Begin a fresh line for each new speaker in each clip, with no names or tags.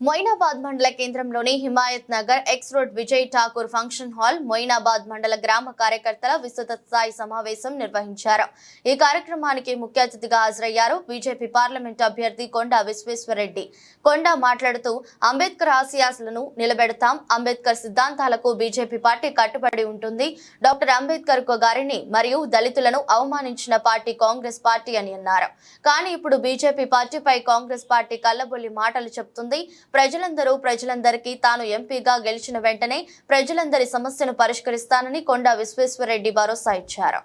మొయినాబాద్ మండల కేంద్రంలోని Himayat Nagar X road Vijay Thakur function hall Moinabad మండల గ్రామ కార్యకర్తల విస్తృత స్థాయి సమావేశం నిర్వహించారు. ఈ కార్యక్రమానికి ముఖ్య అతిథిగా హాజరయ్యారు బీజేపీ పార్లమెంట్ అభ్యర్థి కొండా విశ్వేశ్వరరెడ్డి. కొండా మాట్లాడుతూ అంబేద్కర్ ఆశయాలను నిలబెడతాం అంబేద్కర్ సిద్ధాంతాలకు బీజేపీ పార్టీ కట్టుబడి ఉంటుంది డాక్టర్ అంబేద్కర్ గారిని మరియు దళితులను అవమానించిన పార్టీ కాంగ్రెస్ పార్టీ అని అన్నారు. కానీ ఇప్పుడు బీజేపీ పార్టీపై కాంగ్రెస్ పార్టీ కల్లబొల్లి మాటలు చెప్తుంది ప్రజలందరూ ప్రజలందరికీ తాను ఎంపీగా గెలిచిన వెంటనే ప్రజలందరి సమస్యను పరిష్కరిస్తానని కొండా విశ్వేశ్వరరెడ్డి భరోసా ఇచ్చారు.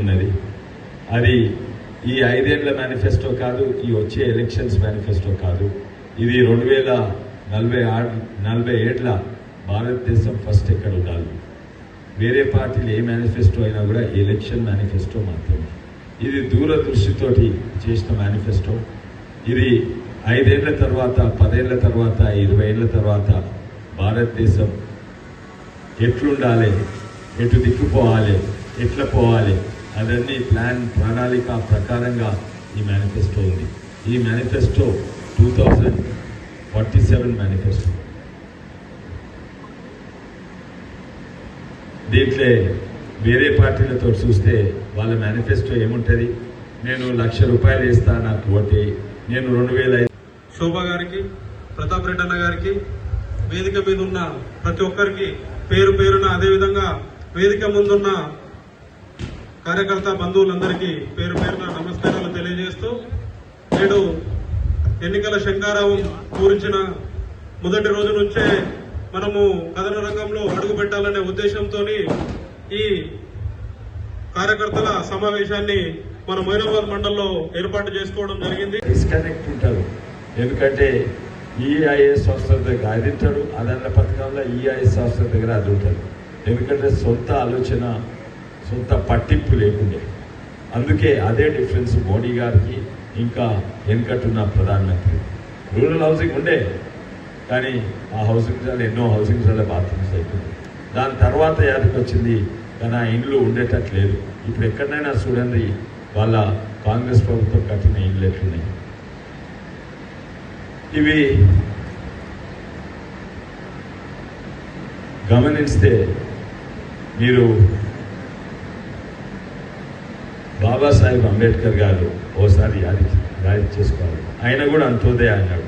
ఉన్నది అది ఈ ఐదేళ్ళ మేనిఫెస్టో కాదు ఈ వచ్చే ఎలక్షన్స్ మేనిఫెస్టో కాదు. ఇది రెండు వేల నలభై ఆరు నలభై ఏళ్ళ భారతదేశం ఫస్ట్ ఎక్కడ ఉండాలి వేరే పార్టీలు ఏ మేనిఫెస్టో అయినా కూడా ఎలక్షన్ మేనిఫెస్టో మాత్రమే. ఇది దూరదృష్టితోటి చేసిన మేనిఫెస్టో. ఇది ఐదేళ్ళ తర్వాత పదేళ్ళ తర్వాత ఇరవై ఏళ్ళ తర్వాత భారతదేశం ఎట్లుండాలి ఎటు దిక్కుపోవాలి ఎట్లా పోవాలి అదన్నీ ప్లాన్ ప్రణాళిక ప్రకారంగా ఈ మేనిఫెస్టో ఉంది. ఈ manifesto two thousand forty seven manifesto. దీంట్లో వేరే పార్టీలతో చూస్తే వాళ్ళ మేనిఫెస్టో ఏముంటుంది? నేను లక్ష రూపాయలు ఇస్తాను నాకు ఓటే నేను రెండు వేల ఐదు
శోభ గారికి ప్రతాప్ రెడ్డి అన్న గారికి వేదిక మీద ఉన్న ప్రతి ఒక్కరికి పేరు పేరున అదేవిధంగా వేదిక ముందున్న కార్యకర్త బంధువులందరికీ పేరు పేరున నమస్కారాలు తెలియజేస్తూ నేడు ఎన్నికల శంకారావం పూరించిన మొదటి రోజు నుంచే మనము కథన రంగంలో అడుగు పెట్టాలనే ఉద్దేశంతో ఈ కార్యకర్తల సమావేశాన్ని మన మైనాబాద్ మండల్లో ఏర్పాటు చేసుకోవడం జరిగింది.
డిస్కనెక్ట్ ఉంటారు. ఎందుకంటే ఈఐఎస్ ఆఫీసర్ దగ్గర అది ఉంటాడు అదన్న పథకంలో ఈఐఎస్ ఆఫీసర్ దగ్గర అది ఉంటాడు ఎందుకంటే సొంత ఆలోచన సొంత పట్టింపు లేకుండే. అందుకే అదే డిఫరెన్స్ మోడీ గారికి ఇంకా వెనుకట్టున్న ప్రధానమంత్రి. రూరల్ హౌసింగ్ ఉండే కానీ ఆ హౌసింగ్ చాలా ఎన్నో హౌసింగ్ చాలా బాత్రూమ్స్ అయిపోయింది దాని తర్వాత యాదకి వచ్చింది కానీ ఆ ఇండ్లు ఉండేటట్టు లేదు ఇప్పుడు ఎక్కడైనా చూడండి వాళ్ళ కాంగ్రెస్ ప్రభుత్వం కట్టిన ఇండ్లు ఎట్లున్నాయి? ఇవి గమనిస్తే మీరు బాబాసాహెబ్ అంబేద్కర్ గారు ఓసారి యాది యాది చేసుకోవాలి. ఆయన కూడా అంత్యోదయ అన్నాడు.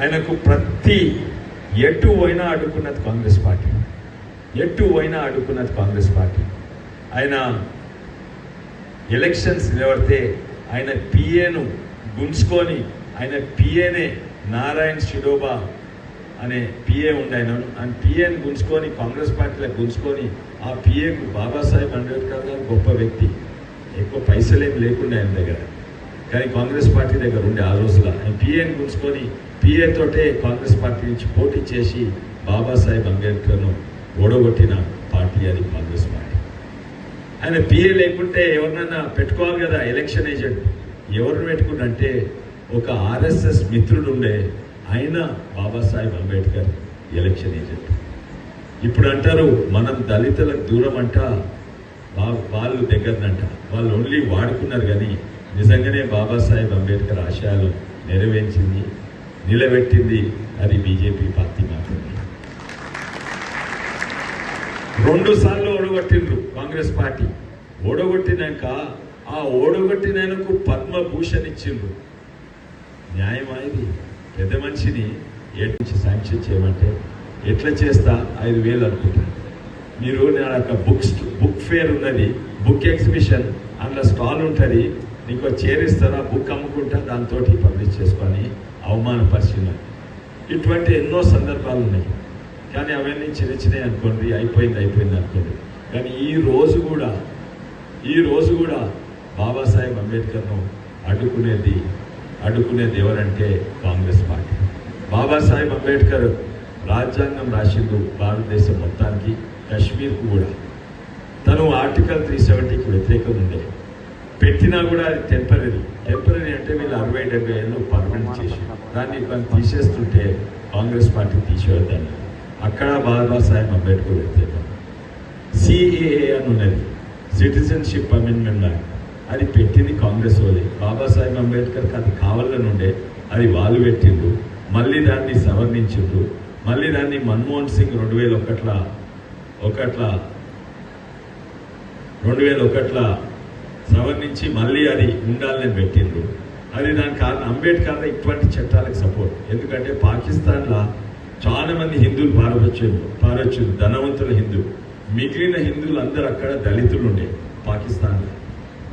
ఆయనకు ప్రతి ఎటు పోయినా అడ్డుకున్నది కాంగ్రెస్ పార్టీ. ఎటు పోయినా అడ్డుకున్నది కాంగ్రెస్ పార్టీ. ఆయన ఎలక్షన్స్ నిలబడితే ఆయన పిఏను గుంజుకొని ఆయన పిఏనే నారాయణ్ షిడోబా అనే పిఏ ఉండే ఆయన ఆయన పిఏని గుంజుకొని కాంగ్రెస్ పార్టీలో గుంజుకొని ఆ పిఏకు బాబాసాహెబ్ అంబేద్కర్ గారు గొప్ప వ్యక్తి. ఎక్కువ పైసలేం లేకుండా ఆయన దగ్గర. కానీ కాంగ్రెస్ పార్టీ దగ్గర ఉండే ఆ రోజుల ఆయన పిఏని గుంజుకొని పిఏ తోటే కాంగ్రెస్ పార్టీ నుంచి పోటీ చేసి బాబాసాహెబ్ అంబేద్కర్ను ఓడగొట్టిన పార్టీ అది కాంగ్రెస్ పార్టీ. ఆయన పిఏ లేకుంటే ఎవరినైనా పెట్టుకోవాలి కదా ఎలక్షన్ ఏజెంట్. ఎవరిని పెట్టుకుంటే ఒక ఆర్ఎస్ఎస్ మిత్రుడు ఉండే ఆయన బాబాసాహెబ్ అంబేద్కర్ ఎలక్షన్ ఏజెంట్ ఇప్పుడు అంటారు మనం దళితులకు దూరం అంట వాళ్ళు దగ్గరనంట. వాళ్ళు ఓన్లీ వాడుకున్నారు కానీ నిజంగానే బాబాసాహెబ్ అంబేద్కర్ ఆశయాలు నెరవేర్చింది నిలబెట్టింది అది బీజేపీ పార్టీ మాత్రమే. రెండు సార్లు ఓడగొట్టిండ్రు కాంగ్రెస్ పార్టీ. ఓడగొట్టినాక ఆ ఓడగొట్టినకు పద్మభూషణ్ ఇచ్చిండ్రు. న్యాయమా ఇది పెద్ద మనిషిని ఏడ్చి నుంచి శాంక్షన్ చేయమంటే ఎట్లా చేస్తా? ఐదు వేలు అనుకుంటాను మీరు నా యొక్క బుక్స్ బుక్ ఫేర్ ఉన్నది బుక్ ఎగ్జిబిషన్. అందులో స్టాల్ ఉంటుంది. నీకు చైర్ ఇస్తారా? బుక్ అమ్ముకుంటా. దాంతో పబ్లిష్ చేసుకొని అవమానపరిచిన ఇటువంటి ఎన్నో సందర్భాలు ఉన్నాయి. కానీ అవన్నీ చిన్న చిన్నవి అనుకోండి అయిపోయింది అయిపోయింది అనుకోండి. కానీ ఈ రోజు కూడా ఈ రోజు కూడా బాబాసాహెబ్ అంబేద్కర్ను అడ్డుకునేది అడ్డుకునేది ఎవరంటే కాంగ్రెస్ పార్టీ. బాబాసాహెబ్ అంబేద్కర్ రాజ్యాంగం రాసిండు భారతదేశం మొత్తానికి కశ్మీర్కు కూడా. తను ఆర్టికల్ త్రీ సెవెంటీకి వ్యతిరేకం ఉండే. పెట్టినా కూడా అది టెంపరీ టెంపరీ అంటే వీళ్ళు అరవై డెబ్బై ఏళ్ళు పర్మనెంట్ చేసి దాన్ని తీసేస్తుంటే కాంగ్రెస్ పార్టీ తీసేవద్దని అక్కడ బాబాసాహెబ్ అంబేద్కర్ వ్యతిరేకం. సిఏఏ అని ఉన్నది. Citizenship amendment act. అది పెట్టింది కాంగ్రెస్ వాళ్ళే బాబాసాహెబ్ అంబేద్కర్కి అది కావాలని ఉండే అది వాళ్ళు పెట్టిండు
మళ్ళీ దాన్ని సవరించారు మళ్ళీ దాన్ని మన్మోహన్ సింగ్ రెండు వేల ఒకట్ల ఒకట్ల రెండు వేల ఒకట్ల సవరించి మళ్ళీ అది ఉండాలని పెట్టిండ్రు. అది దాని కారణం అంబేద్కర్ ఇటువంటి చట్టాలకు సపోర్ట్ ఎందుకంటే పాకిస్తాన్లో చాలా మంది హిందువులు పారవచ్చు పారొచ్చారు ధనవంతుల హిందూ మిగిలిన హిందువులు అందరూ అక్కడ దళితులు ఉండే పాకిస్తాన్లో.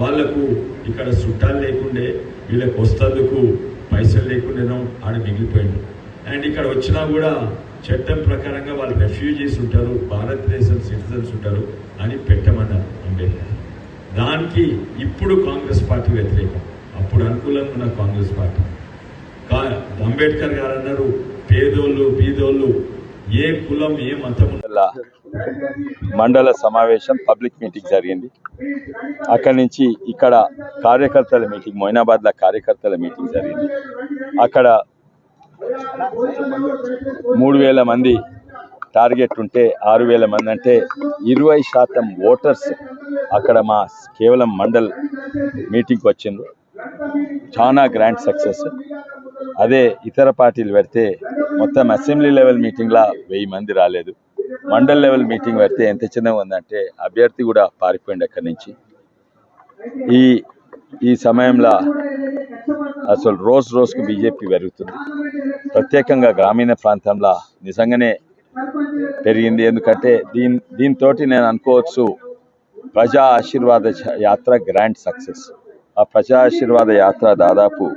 వాళ్ళకు ఇక్కడ చుట్టాలు లేకుండే వీళ్ళకి వస్తందుకు పైసలు లేకుండానో ఆడ మిగిలిపోయింది అండ్ ఇక్కడ వచ్చినా కూడా చట్టం ప్రకారంగా వాళ్ళు రెఫ్యూజీస్ ఉంటారు భారతదేశం సిటిజన్స్ ఉంటారు అని పెట్టమన్నారు అంబేద్కర్. దానికి ఇప్పుడు కాంగ్రెస్ పార్టీ వ్యతిరేకం. అప్పుడు అనుకూలంగా ఉన్న కాంగ్రెస్ పార్టీ. కా అంబేద్కర్ గారు అన్నారు పేదోళ్ళు బీదోళ్ళు ఏ కులం ఏ మతం
మండల మండల సమావేశం పబ్లిక్ మీటింగ్ జరిగింది. అక్కడి నుంచి ఇక్కడ కార్యకర్తల మీటింగ్ మొయినాబాద్లో కార్యకర్తల మీటింగ్ జరిగింది. అక్కడ మూడు వేల మంది టార్గెట్ ఉంటే ఆరు వేల మంది అంటే ఇరవై శాతం ఓటర్స్ అక్కడ మా కేవలం మండల్ మీటింగ్కి వచ్చిండ్రు. చాలా గ్రాండ్ సక్సెస్. అదే ఇతర పార్టీలు పెడితే మొత్తం అసెంబ్లీ లెవెల్ మీటింగ్లా వెయ్యి మంది రాలేదు. మండల్ లెవెల్ మీటింగ్ పెడితే ఎంత చిన్నగా ఉందంటే అభ్యర్థి కూడా పారిపోయింది అక్కడి నుంచి. ఈ ఈ సమయంలో అసలు రోజు రోజుకు బీజేపీ పెరుగుతుంది. ప్రత్యేకంగా గ్రామీణ ప్రాంతంలో నిజంగానే పెరిగింది. ఎందుకంటే దీని దీంతో నేను అనుకోవచ్చు ప్రజా ఆశీర్వాద చ- యాత్ర గ్రాండ్ సక్సెస్. ఆ ప్రజా ఆశీర్వాద యాత్ర దాదాపు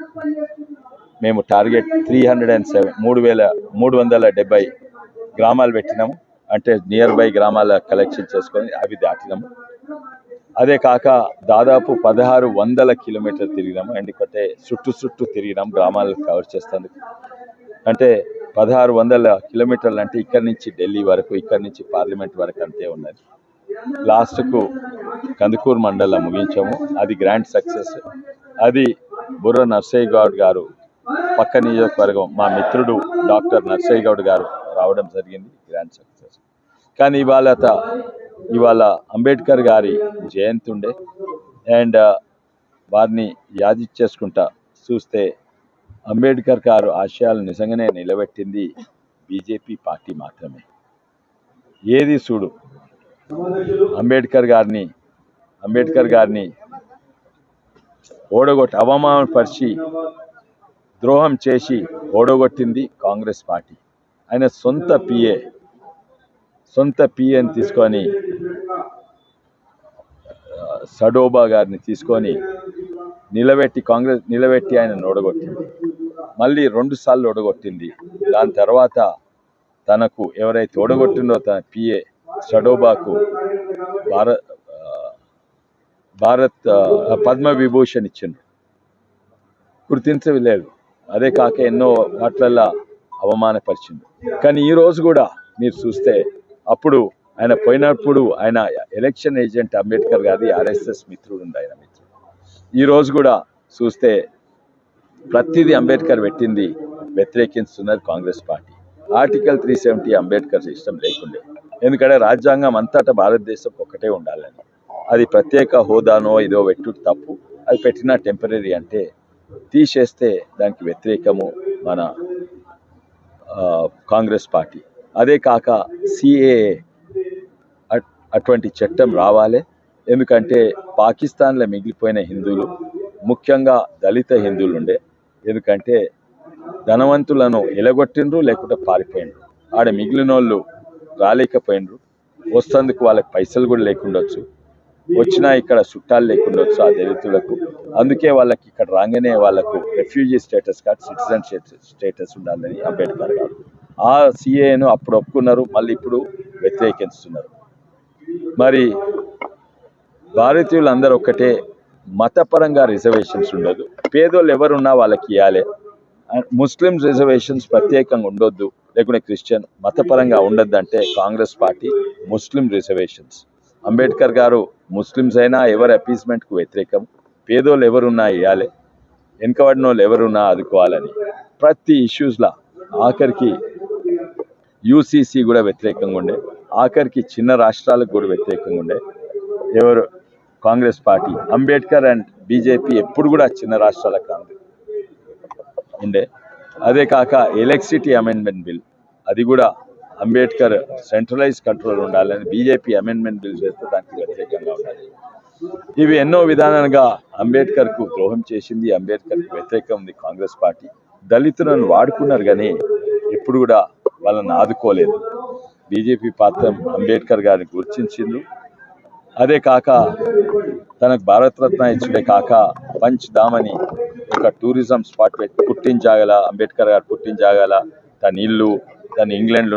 మేము target three hundred and seven మూడు వేల మూడు వందల డెబ్బై గ్రామాలు పెట్టినాము. అంటే నియర్ బై గ్రామాల కలెక్షన్ చేసుకొని అవి దాటినాము. అదే కాక దాదాపు పదహారు వందల కిలోమీటర్లు తిరిగినాము. ఎందుకంటే చుట్టూ చుట్టూ తిరిగినాం గ్రామాలు కవర్ చేస్తాను అంటే పదహారు వందల కిలోమీటర్లు అంటే ఇక్కడి నుంచి ఢిల్లీ వరకు ఇక్కడి నుంచి పార్లమెంట్ వరకు అంతే ఉన్నది. లాస్ట్కు కందుకూరు మండలం ముగించాము. అది గ్రాండ్ సక్సెస్ అది బుర్ర నర్సయ్య గౌడ్ గారు పక్క నియోజకవర్గం మా మిత్రుడు డాక్టర్ నర్సయ్య గౌడ్ గారు రావడం జరిగింది గ్రాండ్ సక్సెస్. కానీ ఇవాళ ఇవాళ అంబేద్కర్ గారి జయంతి ఉండే. అండ్ వారిని యాదిచ్చేసుకుంటా చూస్తే అంబేద్కర్ గారు ఆశయాలు నిజంగానే నిలబెట్టింది బీజేపీ పార్టీ మాత్రమే. ఏది చూడు. అంబేద్కర్ గారిని అంబేద్కర్ గారిని ఓడగొట్టి అవమానపరిచి ద్రోహం చేసి ఓడగొట్టింది కాంగ్రెస్ పార్టీ. ఆయన సొంత పిఏ సొంత పిఏని తీసుకొని సడోబా గారిని తీసుకొని నిలబెట్టి కాంగ్రెస్ నిలబెట్టి ఆయన ఓడగొట్టింది. మళ్ళీ రెండు సార్లు ఓడగొట్టింది. దాని తర్వాత తనకు ఎవరైతే ఓడగొట్టిందో తన పిఏ సడోబాకు భారత్ భారత్ పద్మవిభూషణ్ పద్మ విభూషణ్ ఇచ్చిండ్రు గుర్తించలేదు అదే కాక ఎన్నో వాటిలల్లో అవమానపరిచింది కానీ ఈ రోజు కూడా మీరు చూస్తే అప్పుడు ఆయన పోయినప్పుడు ఆయన ఎలక్షన్ ఏజెంట్ అంబేద్కర్ గారి ఆర్ఎస్ఎస్ మిత్రుడు ఉండే ఆయన మిత్రుడు. ఈ రోజు కూడా చూస్తే ప్రతిదీ అంబేద్కర్ పెట్టింది వ్యతిరేకిస్తున్నారు Congress party. Article three seventy Ambedkar ఇష్టం లేకుండే. ఎందుకంటే రాజ్యాంగం అంతటా భారతదేశం ఒకటే ఉండాలని. అది ప్రత్యేక హోదానో ఇదో పెట్టుడు తప్పు. అది పెట్టిన టెంపరీ అంటే తీసేస్తే దానికి వ్యతిరేకము మన కాంగ్రెస్ పార్టీ. అదే కాక సిఏఏ అటువంటి చట్టం రావాలి. ఎందుకంటే పాకిస్తాన్లో మిగిలిపోయిన హిందువులు ముఖ్యంగా దళిత హిందువులు ఉండే ఎందుకంటే ధనవంతులను ఎలగొట్టిండ్రు లేకుంటే పారిపోయిండ్రు. ఆడ మిగిలిన వాళ్ళు రాలేకపోయినరు వస్తందుకు వాళ్ళకి పైసలు కూడా లేకుండొచ్చు. వచ్చినా ఇక్కడ చుట్టాలు లేకుండొచ్చు ఆ దళితులకు. అందుకే వాళ్ళకి ఇక్కడ రాగానే వాళ్ళకు రెఫ్యూజీ స్టేటస్ కాదు సిటిజన్ స్టేటస్ ఉండాలని అంబేద్కర్ గారు. ఆ సిఏను అప్పుడు ఒప్పుకున్నారు మళ్ళీ ఇప్పుడు వ్యతిరేకిస్తున్నారు. మరి భారతీయులందరూ ఒక్కటే మతపరంగా రిజర్వేషన్స్ ఉండదు పేదోళ్ళు ఎవరున్నా వాళ్ళకి ఇవ్వాలి ముస్లిమ్స్ రిజర్వేషన్స్ ప్రత్యేకంగా ఉండొద్దు. లేకుంటే క్రిస్టియన్ మతపరంగా ఉండొద్దంటే Congress party Muslim reservations Ambedkar గారు ముస్లిమ్స్ అయినా ఎవరి అపీస్మెంట్కు వ్యతిరేకం? పేదోళ్ళు ఎవరున్నా ఇవ్వాలి వెనుకబడిన వాళ్ళు ఎవరున్నా ఆదుకోవాలని. ప్రతి ఇష్యూస్లో ఆఖరికి యూసీసీ కూడా వ్యతిరేకంగా ఉండే ఆఖరికి చిన్న రాష్ట్రాలకు కూడా వ్యతిరేకంగా ఉండే ఎవరు? Congress party. Ambedkar and BJP ఎప్పుడు కూడా చిన్న రాష్ట్రాలకు కాంగ్రెస్ ఉండే. అదే కాక ఎలక్ట్రిసిటీ అమెండ్మెంట్ బిల్ అది కూడా అంబేద్కర్ సెంట్రలైజ్ కంట్రోల్ ఉండాలని బీజేపీ అమెండ్మెంట్ బిల్ చేస్తే దానికి వ్యతిరేకంగా ఉండాలి. ఇవి ఎన్నో విధానాలుగా అంబేద్కర్కు ద్రోహం చేసింది అంబేద్కర్కు వ్యతిరేకం ఉంది కాంగ్రెస్ పార్టీ. దళితులను వాడుకున్నారు కానీ ఎప్పుడు కూడా వాళ్ళని ఆదుకోలేదు. బీజేపీ పాత్ర అంబేద్కర్ గారిని గుర్తించింది. అదే కాక తనకు భారతరత్న ఇచ్చుడే కాక పంచ్ దామని ఒక టూరిజం స్పాట్ పుట్టించాగల అంబేద్కర్ గారు పుట్టించాగల తన ఇల్లు తన ఇంగ్లాండ్లో